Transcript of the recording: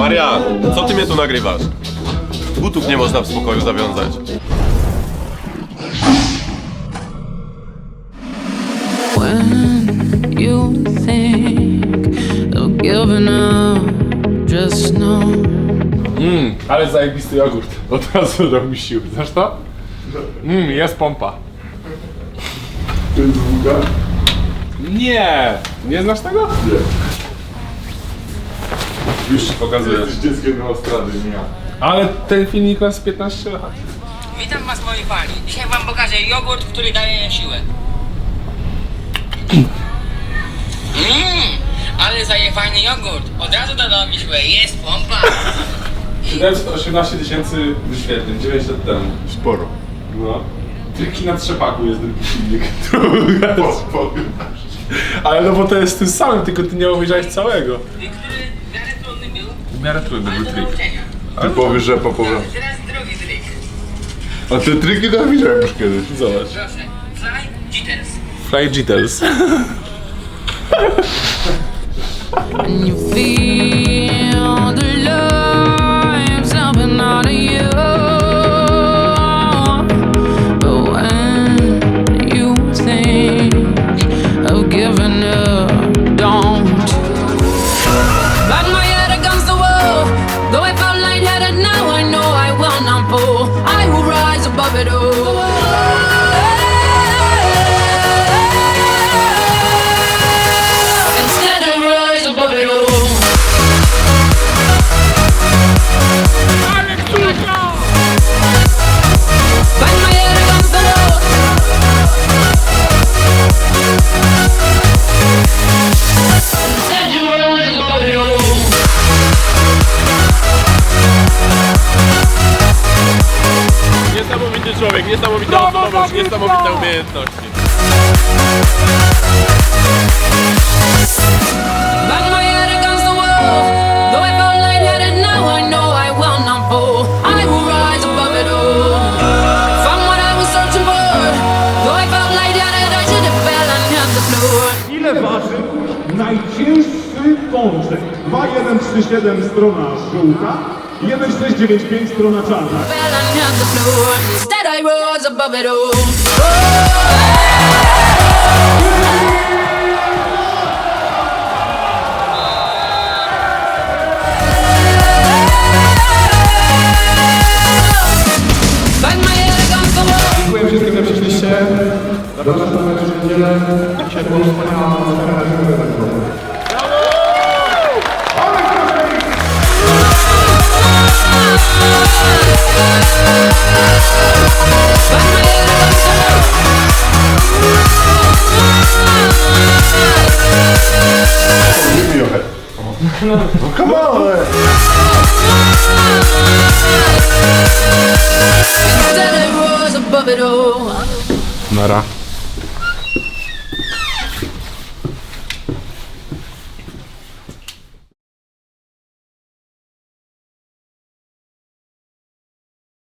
Maria, co ty mnie tu nagrywasz? Butów nie można w spokoju zawiązać. When you think of giving up, just know Mmm, ale zajebisty jogurt. Od razu dał mi sił. Znasz to? Mmm, jest pompa. To jest długa? Nie! Nie znasz tego? Już ci pokazuję. Jesteś dzieckiem na nie ja. Ale ten filmik ma z 15 lat. Witam was moi fani. Dzisiaj wam pokażę jogurt, który daje siłę. Mmm, ale zaje fajny jogurt. Od razu dodał mi siłę. Jest pompa. 718 tysięcy wyświetleń, 9 lat temu. Sporo. No. Triki na trzepaku jest drugi filmik. Po, powiem. Ale no bo to jest tym samym, tylko ty nie obejrzałeś całego. Który w miarę trudny był, W miarę trudny był trik. Ty powiesz, że po powiem. Teraz drugi trik. A te triki to widziałem już kiedyś. Zobacz. Proszę. Fly jitters. Fly Jitters. Niesamowita osobowość, niesamowite umiejętności. Bang my head against the wall. Though I felt lightheaded, now I know I will not fall. I will rise above it all. Found what I was searching for. Though I felt lightheaded, I should have fell and hit the floor. Ile waży najcięższy pączek? 2137 strona żółta, 1695 strona czarna. Fell and hit the floor. Instead, I rose above it all. Bang my head against the wall. Dziękuję wszystkim, że przyszliście. Zapraszam na mecz w niedzielę. Dzisiaj było No come on! Nara.